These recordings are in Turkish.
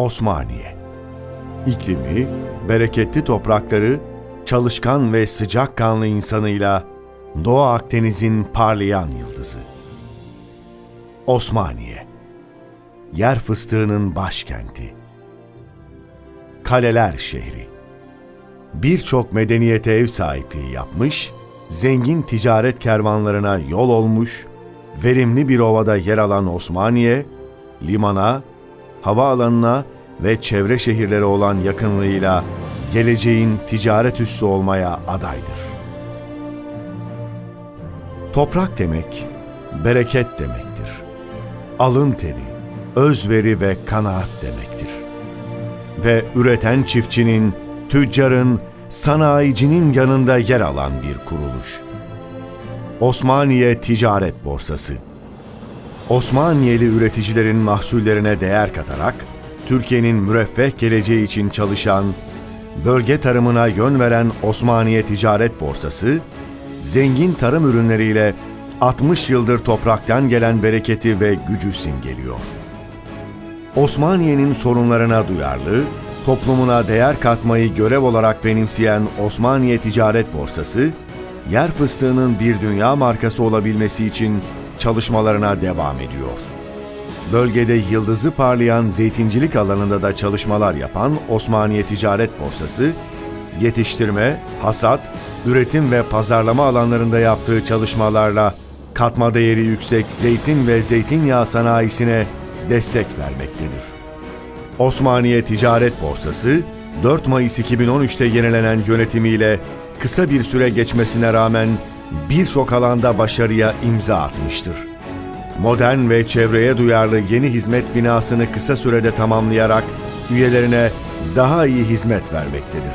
Osmaniye. İklimi, bereketli toprakları, çalışkan ve sıcakkanlı insanıyla Doğu Akdeniz'in parlayan yıldızı. Osmaniye. Yer fıstığının başkenti. Kaleler şehri. Birçok medeniyete ev sahipliği yapmış, zengin ticaret kervanlarına yol olmuş, verimli bir ovada yer alan Osmaniye, limana, havaalanına ve çevre şehirlere olan yakınlığıyla geleceğin ticaret üssü olmaya adaydır. Toprak demek, bereket demektir. Alın teri, özveri ve kanaat demektir. Ve üreten çiftçinin, tüccarın, sanayicinin yanında yer alan bir kuruluş. Osmaniye Ticaret Borsası Osmaniyeli üreticilerin mahsullerine değer katarak, Türkiye'nin müreffeh geleceği için çalışan, bölge tarımına yön veren Osmaniye Ticaret Borsası, zengin tarım ürünleriyle 60 yıldır topraktan gelen bereketi ve gücü simgeliyor. Osmaniye'nin sorunlarına duyarlı, toplumuna değer katmayı görev olarak benimseyen Osmaniye Ticaret Borsası, yer fıstığının bir dünya markası olabilmesi için çalışmalarına devam ediyor. Bölgede yıldızı parlayan zeytincilik alanında da çalışmalar yapan Osmaniye Ticaret Borsası, yetiştirme, hasat, üretim ve pazarlama alanlarında yaptığı çalışmalarla katma değeri yüksek zeytin ve zeytinyağı sanayisine destek vermektedir. Osmaniye Ticaret Borsası, 4 Mayıs 2013'te yenilenen yönetimiyle kısa bir süre geçmesine rağmen birçok alanda başarıya imza atmıştır. Modern ve çevreye duyarlı yeni hizmet binasını kısa sürede tamamlayarak üyelerine daha iyi hizmet vermektedir.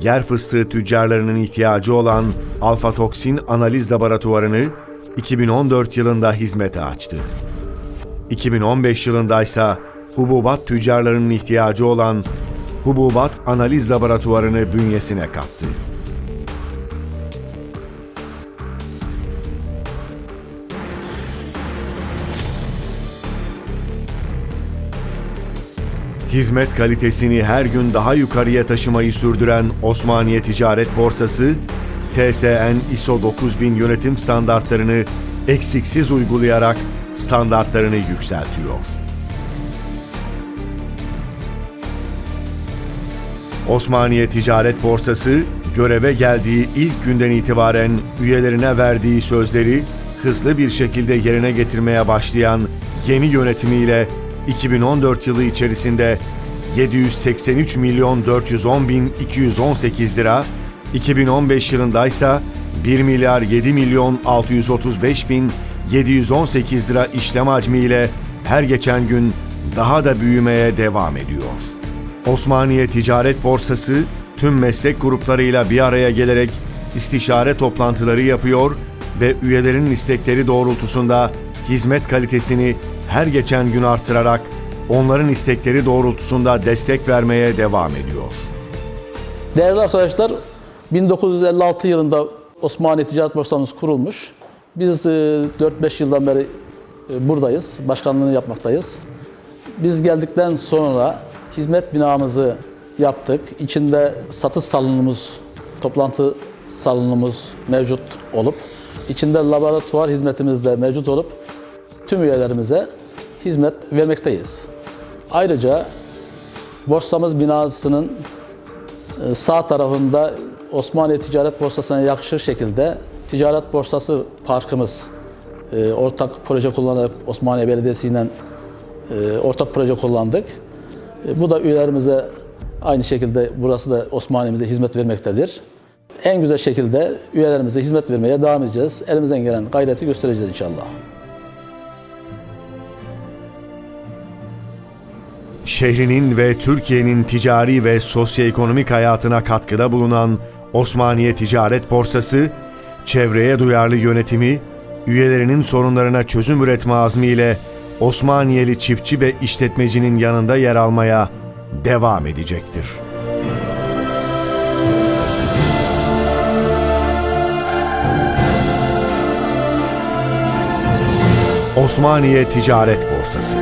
Yer fıstığı tüccarlarının ihtiyacı olan alfa toksin analiz laboratuvarını 2014 yılında hizmete açtı. 2015 yılında ise hububat tüccarlarının ihtiyacı olan hububat analiz laboratuvarını bünyesine kattı. Hizmet kalitesini her gün daha yukarıya taşımayı sürdüren Osmaniye Ticaret Borsası, TSN ISO 9000 yönetim standartlarını eksiksiz uygulayarak standartlarını yükseltiyor. Osmaniye Ticaret Borsası, göreve geldiği ilk günden itibaren üyelerine verdiği sözleri hızlı bir şekilde yerine getirmeye başlayan yeni yönetimiyle 2014 yılı içerisinde 783 milyon 410 bin 218 lira, 2015 yılında ise 1 milyar 7 milyon 635 bin 718 lira işlem hacmiyle her geçen gün daha da büyümeye devam ediyor. Osmaniye Ticaret Borsası tüm meslek gruplarıyla bir araya gelerek istişare toplantıları yapıyor ve üyelerin istekleri doğrultusunda hizmet kalitesini her geçen gün artırarak onların istekleri doğrultusunda destek vermeye devam ediyor. Değerli arkadaşlar, 1956 yılında Osmaniye Ticaret Borsamız kurulmuş. Biz e, 4-5 yıldan beri e, buradayız, başkanlığını yapmaktayız. Biz geldikten sonra hizmet binamızı yaptık. İçinde satış salonumuz, toplantı salonumuz mevcut olup, içinde laboratuvar hizmetimiz de mevcut olup, tüm üyelerimize hizmet vermekteyiz. Ayrıca borsamız binasının e, sağ tarafında Osmaniye Ticaret Borsası'na yakışır şekilde Ticaret Borsası Parkımız e, ortak proje kullanarak Osmaniye Belediyesi ile e, ortak proje kullandık. Bu da üyelerimize aynı şekilde burası da Osmaniye'mize hizmet vermektedir. En güzel şekilde üyelerimize hizmet vermeye devam edeceğiz. Elimizden gelen gayreti göstereceğiz inşallah. Şehrinin ve Türkiye'nin ticari ve sosyoekonomik hayatına katkıda bulunan Osmaniye Ticaret Borsası, çevreye duyarlı yönetimi, üyelerinin sorunlarına çözüm üretme azmiyle Osmaniyeli çiftçi ve işletmecinin yanında yer almaya devam edecektir. Osmaniye Ticaret Borsası